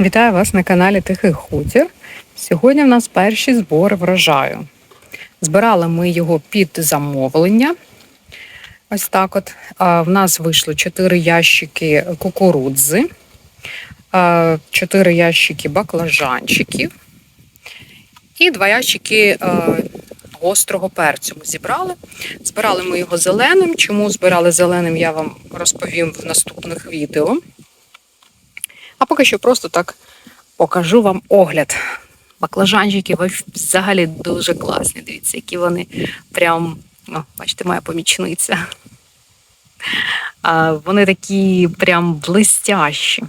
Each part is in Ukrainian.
Вітаю вас на каналі Тихий Хутір. Сьогодні в нас перші збори врожаю. Збирали ми його під замовлення. Ось так от. В нас вийшло 4 ящики кукурудзи, 4 ящики баклажанчиків і 2 ящики гострого перцю ми зібрали. Збирали ми його зеленим. Чому збирали зеленим, я вам розповім в наступних відео. А поки що просто так покажу вам огляд. Баклажанчики взагалі дуже класні. Дивіться, які вони прям, ну, бачите, моя помічниця. А, Вони такі прям блистящі,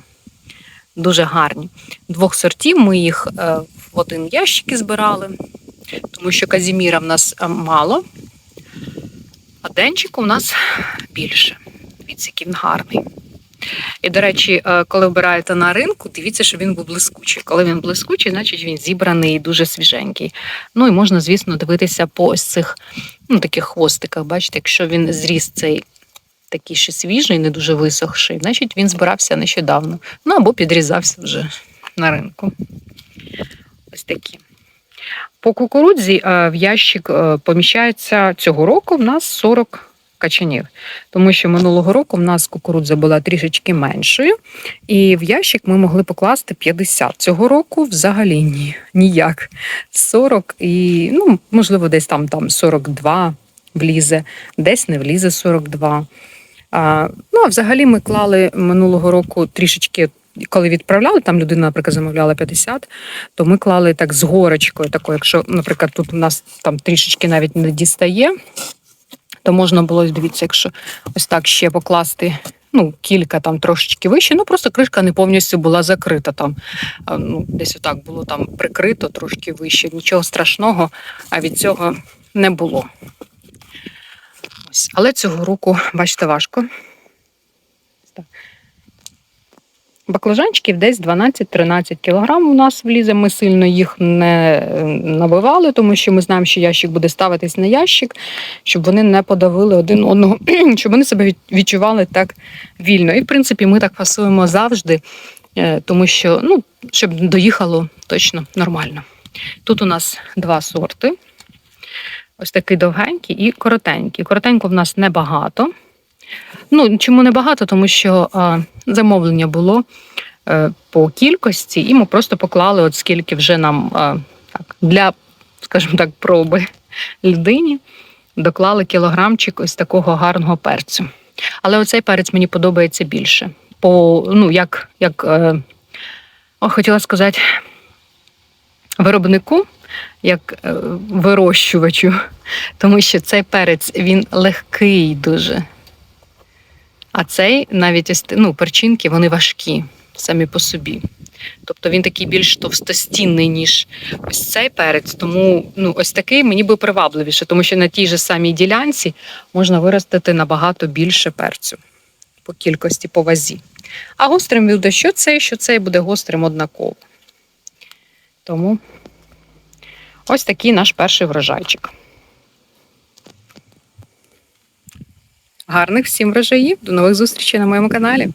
дуже гарні. Двох сортів ми їх е, в один ящик збирали, тому що казіміра в нас е, мало, а денчик у нас більше. Дивіться, який він гарний. І, до речі, е, коли вбираєте на ринку, дивіться, що він був блискучий. Коли він блискучий, значить він зібраний і дуже свіженький. Ну і можна, звісно, дивитися по ось цих ну, таких хвостиках. Бачите, якщо він зріс цей такий ще свіжий, не дуже висохший, значить він збирався нещодавно. Ну або підрізався вже на ринку. Ось такі. По кукурудзі е, в ящик е, поміщається цього року в нас 40 качанів, тому що минулого року в нас кукурудза була трішечки меншою, і в ящик ми могли покласти 50. Цього року взагалі ні, ніяк. 40 і, ну, можливо, десь там, там 42 влізе, десь не влізе 42. А, Ну, а взагалі ми клали минулого року трішечки. Коли відправляли, там людина, наприклад, замовляла 50, то ми клали так з горочкою. Такою, якщо, наприклад, тут у нас там трішечки навіть не дістає, то можна було, дивіться, якщо ось так ще покласти ну, кілька там трошечки вище, ну просто кришка не повністю була закрита. там, ну, Десь отак було там прикрито трошки вище. Нічого страшного, а від цього не було. Ось. Але цього руку, бачите, важко. Баклажанчиків десь 12-13 кг у нас влізе. Ми сильно їх не е, набивали, тому що ми знаємо, що ящик буде ставитись на ящик, щоб вони не подавили один одного, щоб вони себе відчували так вільно. І, в принципі, ми так фасуємо завжди, е, тому що ну, щоб доїхало точно нормально. Тут у нас два сорти. Ось такий довгенький і коротенький. Коротенько в нас небагато. Ну, чому небагато? Тому що а, замовлення було а, по кількості, і ми просто поклали, от скільки вже нам а, так, для, скажімо так, проби людині, доклали кілограмчик ось такого гарного перцю. Але оцей перець мені подобається більше. По, ну, як, як е, о, хотіла сказати, виробнику, як е, вирощувачу, тому що цей перець він легкий дуже. А цей навіть ну, перчинки вони важкі самі по собі. Тобто він такий більш товстостінний, ніж ось цей перець. Тому ну, ось такий мені би привабливіше, тому що на тій же самій ділянці можна виростити набагато більше перцю по кількості по вазі. А гострим буде що цей, що цей буде гострим однаково. Тому ось такий наш перший врожайчик. Гарних всім врожаїв. До нових зустрічей на моєму каналі.